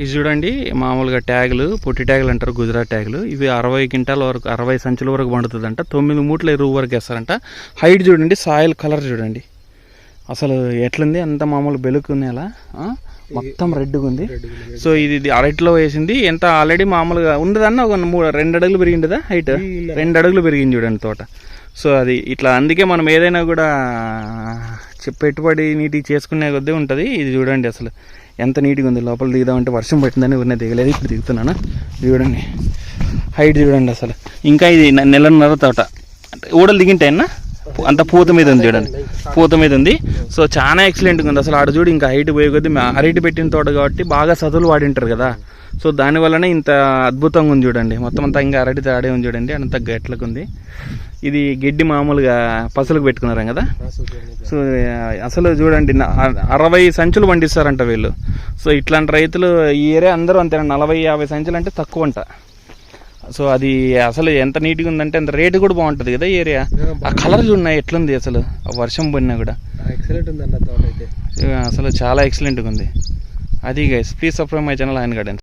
ఇది చూడండి మామూలుగా ట్యాగులు పొట్టి ట్యాగులు అంటారు గుజరాత్ ట్యాగులు. ఇవి అరవై క్వింటాల వరకు అరవై సంచుల వరకు పండుతుందంట. తొమ్మిది మూట్ల ఎరువు వరకు వేస్తారంట. హైట్ చూడండి సాయిల్ కలర్ చూడండి. అసలు ఎట్లుంది? అంత మామూలు బెలుకుంది అలా? మొత్తం రెడ్గా ఉంది. సో ఇది ఇది అరటిలో వేసింది. ఎంత ఆల్రెడీ మామూలుగా ఉండదన్న ఒక మూడు రెండు అడుగులు పెరిగిండదా హైట్ రెండు అడుగులు పెరిగింది చూడండి తోట. సో అది ఇట్లా అందుకే మనం ఏదైనా కూడా పెట్టుబడి నీటికి చేసుకునే కొద్దీ ఉంటుంది. ఇది చూడండి అసలు ఎంత నీట్గా ఉంది. లోపల దిగుదామంటే వర్షం పట్టిందని ఊరినే దిగలేదు. ఇప్పుడు దిగుతున్నాను? చూడండి. హైట్ చూడండి అసలు. ఇంకా ఇది నెలన్నర తోట. అంటే ఊడలు దిగింటాయన్నా? అంత పూత మీద ఉంది చూడండి. పూత మీద ఉంది. సో చాలా ఎక్సలెంట్గా ఉంది. అసలు ఆడ చూడు ఇంకా హైట్ పోయే కొద్దీ అరటి పెట్టిన తోట కాబట్టి బాగా సతులు వాడింటారు కదా. సో దానివల్లనే ఇంత అద్భుతంగా ఉంది చూడండి. మొత్తం అంతా ఇంకా అరటి తాడే ఉంది చూడండి. అంత గట్లకు ఉంది. ఇది గడ్డి మామూలుగా పసలకు పెట్టుకున్నారం కదా? సో అసలు చూడండి అరవై సంచులు పండిస్తారంట వీళ్ళు. సో ఇట్లాంటి రైతులు ఈ ఏరియా అందరూ అంతే నలభై యాభై సంచులు అంటే తక్కువ అంట సో అది అసలు ఎంత నీట్గా ఉందంటే అంత రేటు కూడా బాగుంటుంది కదా ఏరియా. ఆ కలర్ చూడండి ఎట్లుంది అసలు? ఆ వర్షం పడినా కూడా. ఎక్సలెంట్ ఉంది అసలు చాలా ఎక్సలెంట్గా ఉంది. అది guys please subscribe my channel ఆయన గార్డెన్స్